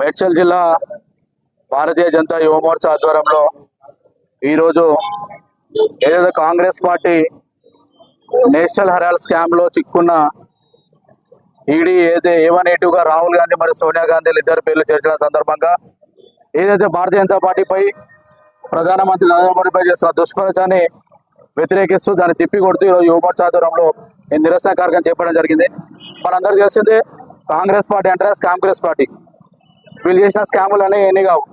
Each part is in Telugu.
మేడ్చల్ జిల్లా భారతీయ జనతా యువ మోర్చా ఆధ్వర్యంలో ఈరోజు ఏదైతే కాంగ్రెస్ పార్టీ నేషనల్ హెరాల్ స్కామ్లో చిక్కున్న ఈడీ ఏదైతే ఏవనేటివ్గా రాహుల్ గాంధీ మరియు సోనియా గాంధీలు ఇద్దరు పేర్లు చేర్చిన సందర్భంగా ఏదైతే భారతీయ జనతా పార్టీపై ప్రధానమంత్రి నరేంద్ర మోడీపై చేస్తున్న దుష్ప్రచారాన్ని వ్యతిరేకిస్తూ దాన్ని తిప్పి కొడుతూ ఈరోజు యువ మోర్చా ఆధ్వర్యంలో ఈ నిరసన కార్యక్రమం చేపట్టడం జరిగింది. మనందరికీ తెలిసిందే కాంగ్రెస్ పార్టీ అంటే కాంగ్రెస్ పార్టీ? వీళ్ళు చేసిన స్కాములు అనేవి ఎన్ని కావు.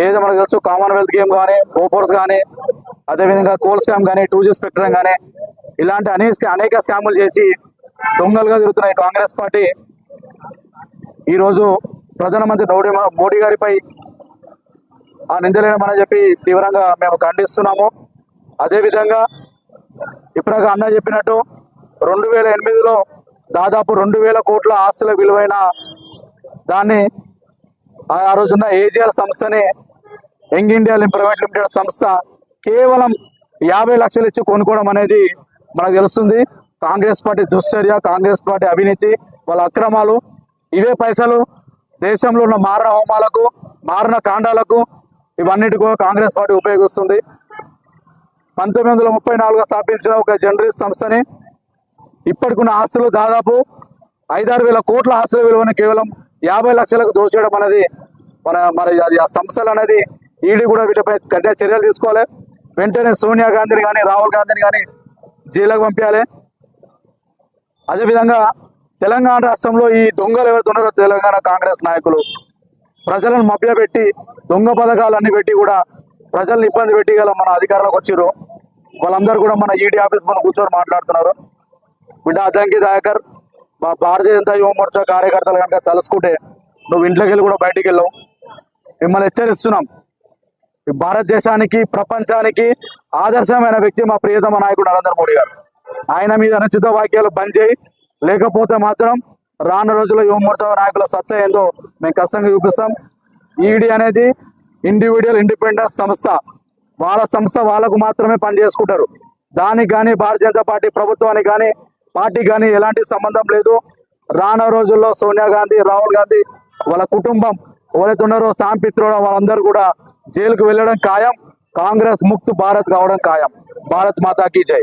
ఏదైతే మనకు తెలుసు కామన్వెల్త్ గేమ్ కానీ ఓఫోర్స్ కానీ అదేవిధంగా కోల్ స్కామ్ కానీ టూ జీ స్పెక్ట్రమ్ కానీ ఇలాంటి అనేక అనేక స్కాములు చేసి దొంగలుగా తిరుగుతున్నాయి కాంగ్రెస్ పార్టీ. ఈరోజు ప్రధానమంత్రి మోడీ మోడీ గారిపై ఆ నిందలేమని చెప్పి తీవ్రంగా మేము ఖండిస్తున్నాము. అదేవిధంగా ఇప్పటిక అన్న చెప్పినట్టు రెండు వేల ఎనిమిదిలో దాదాపు రెండు వేల కోట్ల ఆస్తుల విలువైన దాన్ని ఆ రోజున్న ఏజిఆర్ సంస్థని యంగ్ ఇండియా ప్రైవేట్ లిమిటెడ్ సంస్థ కేవలం యాభై లక్షలు ఇచ్చి కొనుక్కోవడం అనేది మనకు తెలుస్తుంది. కాంగ్రెస్ పార్టీ దుశ్చర్య కాంగ్రెస్ పార్టీ అవినీతి వాళ్ళ అక్రమాలు ఇవే పైసలు దేశంలో ఉన్న మారణ హోమాలకు మారణ కాండాలకు ఇవన్నిటికో కూడా కాంగ్రెస్ పార్టీ ఉపయోగిస్తుంది. పంతొమ్మిది వందల ముప్పై నాలుగులో స్థాపించిన ఒక జర్నలిస్ట్ సంస్థని ఇప్పటికున్న ఆస్తులు దాదాపు ఐదారు వేల కోట్ల ఆస్తుల విలువని కేవలం యాభై లక్షలకు దోచేయడం అనేది మన మరి అది ఆ సంస్థలు అనేది ఈడీ కూడా వీటిపై కఠిన చర్యలు తీసుకోవాలి. వెంటనే సోనియా గాంధీని కానీ రాహుల్ గాంధీని కానీ జైలుకు పంపించాలి. అదేవిధంగా తెలంగాణ రాష్ట్రంలో ఈ దొంగలు ఎవరుతున్నారో తెలంగాణ కాంగ్రెస్ నాయకులు ప్రజలను మభ్యపెట్టి దొంగ పథకాలన్నీ పెట్టి కూడా ప్రజల్ని ఇబ్బంది పెట్టి గల మన అధికారంలోకి వచ్చారు వాళ్ళందరూ కూడా మన ఈడీ ఆఫీస్ మనం కూర్చొని మాట్లాడుతున్నారు. బిడ్డ అద్దంకి దాయకర్ మా భారతీయ జనతా యువ మోర్చా కార్యకర్తలు కనుక తలుసుకుంటే నువ్వు ఇంట్లోకి వెళ్ళి కూడా బయటికి వెళ్ళావు. మిమ్మల్ని హెచ్చరిస్తున్నాం. ఈ భారతదేశానికి ప్రపంచానికి ఆదర్శమైన వ్యక్తి మా ప్రియతమ నాయకుడు నరేంద్ర మోడీ గారు. ఆయన మీద అనుచిత వాక్యాలు బంద్ చేయి. లేకపోతే మాత్రం రాను రోజుల్లో యువ మోర్చా నాయకుల సత్తా ఏందో మేము కష్టంగా చూపిస్తాం. ఈడీ అనేది ఇండివిజువల్ ఇండిపెండెన్స్ సంస్థ. వాళ్ళ సంస్థ వాళ్ళకు మాత్రమే పనిచేసుకుంటారు. దానికి కానీ భారతీయ జనతా పార్టీ ప్రభుత్వానికి కానీ పార్టీకి కానీ ఎలాంటి సంబంధం లేదు. రాను రోజుల్లో సోనియా గాంధీ రాహుల్ గాంధీ వాళ్ళ కుటుంబం ఎవరైతే ఉన్నారో సాంపిత్రుడు వాళ్ళందరూ కూడా జైలుకు వెళ్ళడం ఖాయం. కాంగ్రెస్ ముక్త్ భారత్ కావడం ఖాయం. భారత్ మాతాకి జై.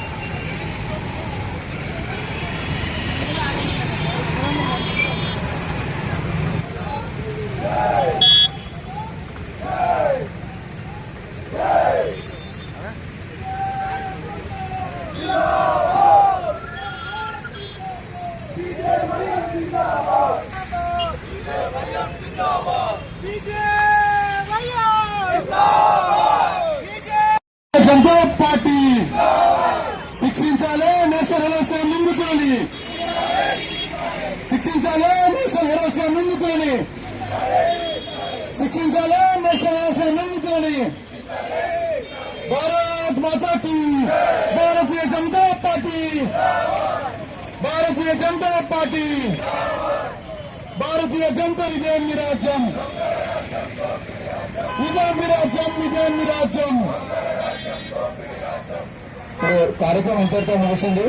జనతా పార్టీ శిక్షించాలి నేషనల్ హెరాల్సీ నిందితులని శిక్షించాలి నేషనల్ హెరాల్సీ నిందితులని శిక్షించాలి నేషనల్ హెరాల్సీ నిందితులని భారత్ మాతాకి భారతీయ జనతా పార్టీ భారతీయ జనతా పార్టీ భారతీయ జనతా ఇదే మీ రాజ్యం? ఇదే మీ రాజ్యం? ఇదే మీ రాజ్యం కార్యక్రమం ఇంతటితో ముగిసింది?